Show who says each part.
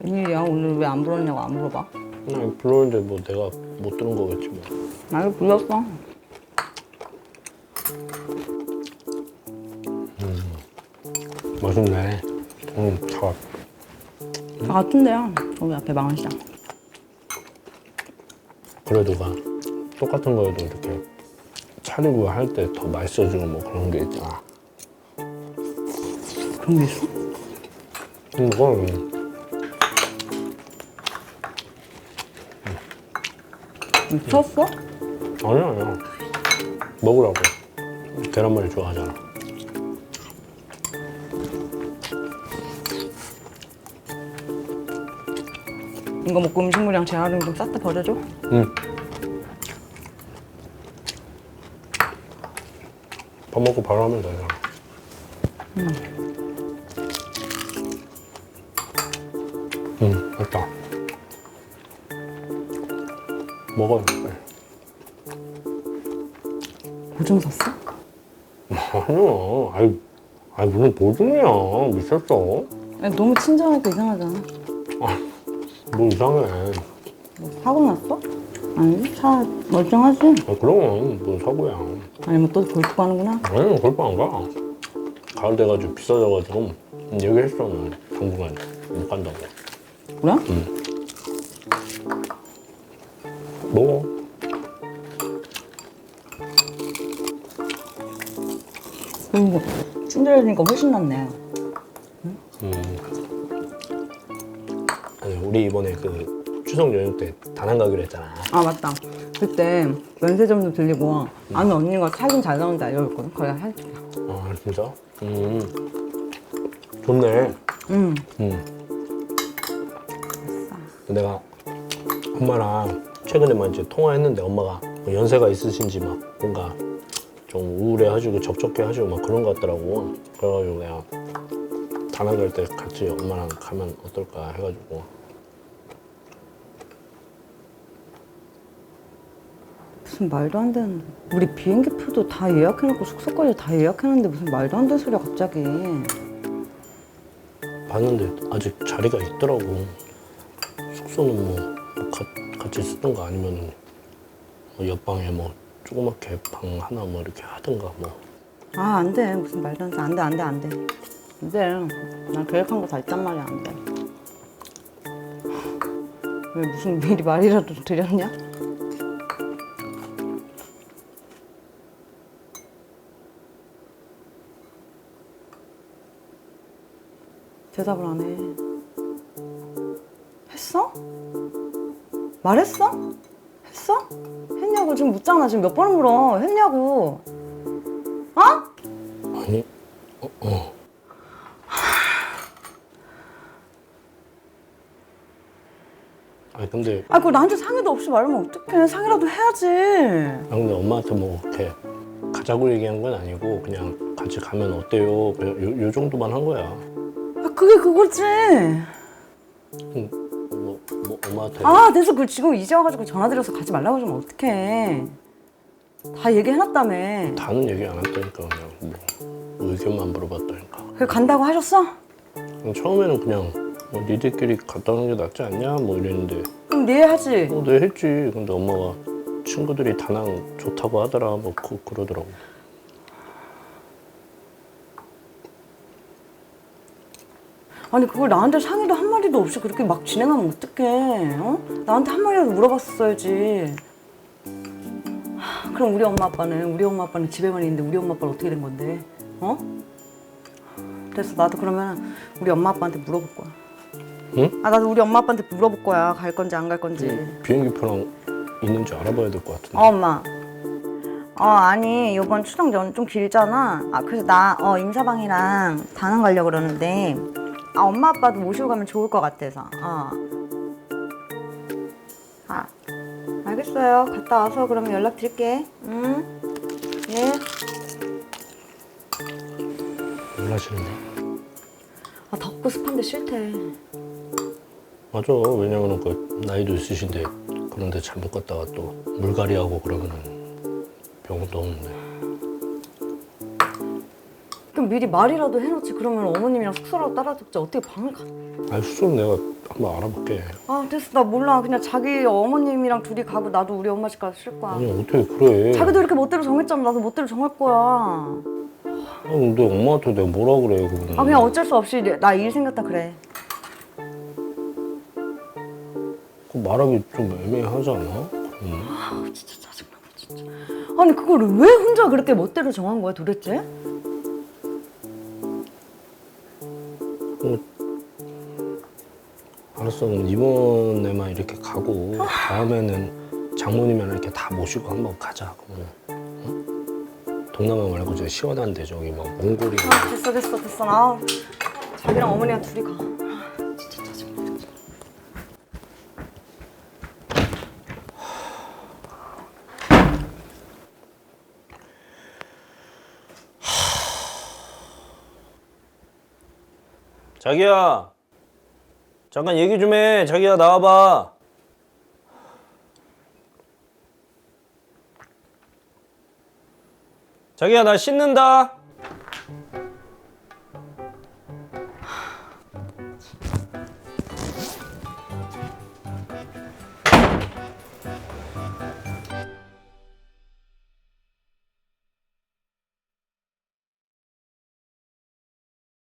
Speaker 1: 웬일이야 오늘 왜 안 불었냐고 안 물어봐
Speaker 2: 그냥 불렀는데 뭐 내가 못 들은 거겠지 뭐.
Speaker 1: 나도 불렀어 음,
Speaker 2: 맛있네. 음, 잘.
Speaker 1: 다 같은데요 여기 앞에 망원시장
Speaker 2: 그래도 가. 똑같은 거에도 이렇게 차리고 할 때 더 맛있어지고 뭐 그런 게 있잖아.
Speaker 1: 그런 게 있어?
Speaker 2: 음, 그건
Speaker 1: 미쳤어?
Speaker 2: 아니야 아니야. 먹으라고. 계란말이 좋아하잖아.
Speaker 1: 이거 먹고 음식물이랑 재활용 좀 싹 다 버려줘
Speaker 2: 응. 밥 먹고 바로 하면 되잖아. 응, 됐다. 먹어요. 빨리.
Speaker 1: 보증 샀어?
Speaker 2: 아니야. 아이, 아이 무슨 보증이야. 미쳤어.
Speaker 1: 너무 친절하고 이상하잖아
Speaker 2: 뭐 이상해.
Speaker 1: 뭐 사고 났어? 아니 차 멀쩡하지?
Speaker 2: 아, 그럼 뭐 사고야.
Speaker 1: 아니면 또 골프 가는구나
Speaker 2: 아니, 골프 안 가. 가을 돼가지고 비싸져가지고 얘기했어. 난 당분간 못 간다고.
Speaker 1: 그래?
Speaker 2: 먹어.
Speaker 1: 그리고 친절해지니까 훨씬 낫네
Speaker 2: 아니, 우리 이번에 그 추석 연휴 때 다낭 가기로 했잖아.
Speaker 1: 아 맞다 그때 면세점도 들리고 아는 언니가 사진 잘 나온다 알려줬거든 거기 할게
Speaker 2: 아, 진짜? 음. 좋네.
Speaker 1: 응
Speaker 2: 음. 내가 엄마랑 최근에만 이제 통화했는데 엄마가 뭐 연세가 있으신지 막 뭔가 좀 우울해하시고 적적해하시고 막 그런 것 같더라고. 그래가지고 내가 다낭 갈 때 같이 엄마랑 가면 어떨까 해가지고.
Speaker 1: 무슨 말도 안 되는 우리 비행기 표도 다 예약해놓고 숙소까지 다 예약해놨는데 무슨 말도 안 되는 소리야 갑자기
Speaker 2: 봤는데 아직 자리가 있더라고. 숙소는 뭐, 뭐 가- 같이 쓰던가 아니면 뭐 옆방에 뭐 조그맣게 방 하나 뭐 이렇게 하든가 뭐.
Speaker 1: 아 안 돼 무슨 말도 안 돼 안 돼 안 돼 안돼 안돼 난 계획한 거 다 있단 말이야 안돼 왜 무슨 미리 말이라도 드렸냐? 대답을 안 해. 했어? 말했어? 했어? 했냐고 지금 묻잖아 지금 몇 번을 물어 했냐고 어?
Speaker 2: 아니, 어, 어. 아니 근데
Speaker 1: 아, 그거 나한테 상의도 없이 말하면 어떡해. 상의라도 해야지.
Speaker 2: 아 근데 엄마한테 뭐 이렇게 가자고 얘기한 건 아니고 그냥 같이 가면 어때요? 요, 요 정도만 한 거야.
Speaker 1: 아, 그게 그거지.
Speaker 2: 응, 뭐, 뭐 엄마한테
Speaker 1: 아, 그래서 그 지금 이제 와가지고 전화드려서 가지 말라고 하면 어떡해. 다 얘기해놨다며.
Speaker 2: 다는 얘기 안 했다니까 그냥 뭐 의견만 물어봤다니까.
Speaker 1: 그래, 간다고 하셨어?
Speaker 2: 그냥 처음에는 그냥 뭐 니들끼리 갔다 오는 게 낫지 않냐 뭐 이랬는데
Speaker 1: 그럼 네 해야지.
Speaker 2: 어, 네 했지. 근데 엄마가 친구들이 다낭 좋다고 하더라 뭐 그, 그러더라고.
Speaker 1: 아니, 그걸 나한테 상의도 한마디도 없이 그렇게 막 진행하면 어떡해. 어? 나한테 한마디라도 물어봤었어야지. 하, 그럼 우리 엄마 아빠는, 우리 엄마 아빠는 집에만 있는데 우리 엄마 아빠는 어떻게 된 건데? 어? 그래서 나도 그러면 우리 엄마 아빠한테 물어볼 거야.
Speaker 2: 응?
Speaker 1: 아 나도 우리 엄마 아빠한테 물어볼 거야 갈 건지 안 갈 건지
Speaker 2: 비행기 표랑 있는지 알아봐야 될 것 같은데.
Speaker 1: 어 엄마 어 아니 요번 추석 연좀 길잖아 아 그래서 나어 임사방이랑 다낭 가려고 그러는데 아 엄마 아빠도 모시고 가면 좋을 것 같아서. 어 아 알겠어요. 갔다 와서 그러면 연락 드릴게. 응예?
Speaker 2: 놀라시는데.
Speaker 1: 아 덥고 습한데 싫대.
Speaker 2: 맞아. 왜냐면은 그 나이도 있으신데 그런데 잘못 갔다가 또 물갈이하고 그러면은 병원도 없는데.
Speaker 1: 그럼 미리 말이라도 해놓지. 그러면 어머님이랑 숙소라도 따라 잡자. 어떻게 방을 가?
Speaker 2: 아니 숙소는 내가 한번 알아볼게.
Speaker 1: 아 됐어 나 몰라. 그냥 자기 어머님이랑 둘이 가고 나도 우리 엄마 집 가서 쉴 거야.
Speaker 2: 아니 어떻게 그래?
Speaker 1: 자기도 이렇게 멋대로 정했잖아. 나도 멋대로 정할 거야.
Speaker 2: 아니 근데 엄마한테 내가 뭐라 그래 그거는.
Speaker 1: 아 그냥 어쩔 수 없이 나 일 생겼다 그래.
Speaker 2: 그 말하기 좀 애매하지 않아? 그러면?
Speaker 1: 아 진짜 짜증나다 진짜. 아니 그거를 왜 혼자 그렇게 멋대로 정한 거야 도대체?
Speaker 2: 어, 알았어 그럼 이번에만 이렇게 가고 다음에는 장모님이랑 이렇게 다 모시고 한번 가자 그러면 응? 동남아 말고 저 시원한데 저기 막 몽골이
Speaker 1: 아 됐어 됐어 됐어 나 자기랑 어머니랑 둘이 가.
Speaker 2: 자기야 잠깐 얘기 좀 해. 자기야 나와봐. 자기야 나 씻는다